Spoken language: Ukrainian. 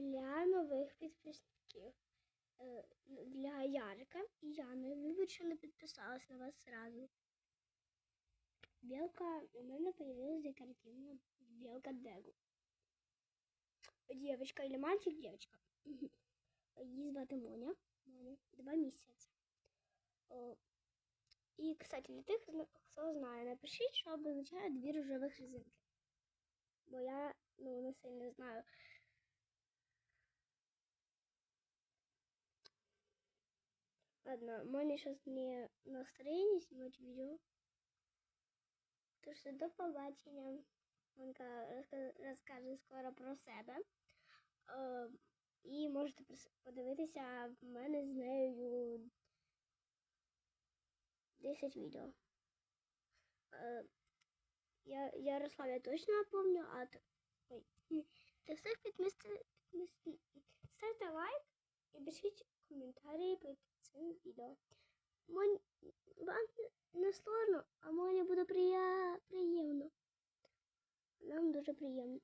для нових підписників. Е, Для Ярика і Яни. Вибач, що не підписалась на вас сразу. Белка, у мене появилась декоративна белка Дегу. Девочка или мальчик, девочка. Її звати Моня. Моня. Два місяці. О, і, кстати, для тих, хто знає, напишіть, що означає дві рожевих резинки. Бо я ну, не сильно знаю. Ладно, Моня сейчас не настроение снимать видео. Так що до побачення. Розка- розкаже скоро про себе. І можете подивитися в мене з нею 10 відео. Е, я, Ярослав, я точно помню, а ой. Для всіх підписників ставте лайк і пишіть коментарі під відео. Монь, вам не сложно, а мені буде приємно. Нам дуже приємно.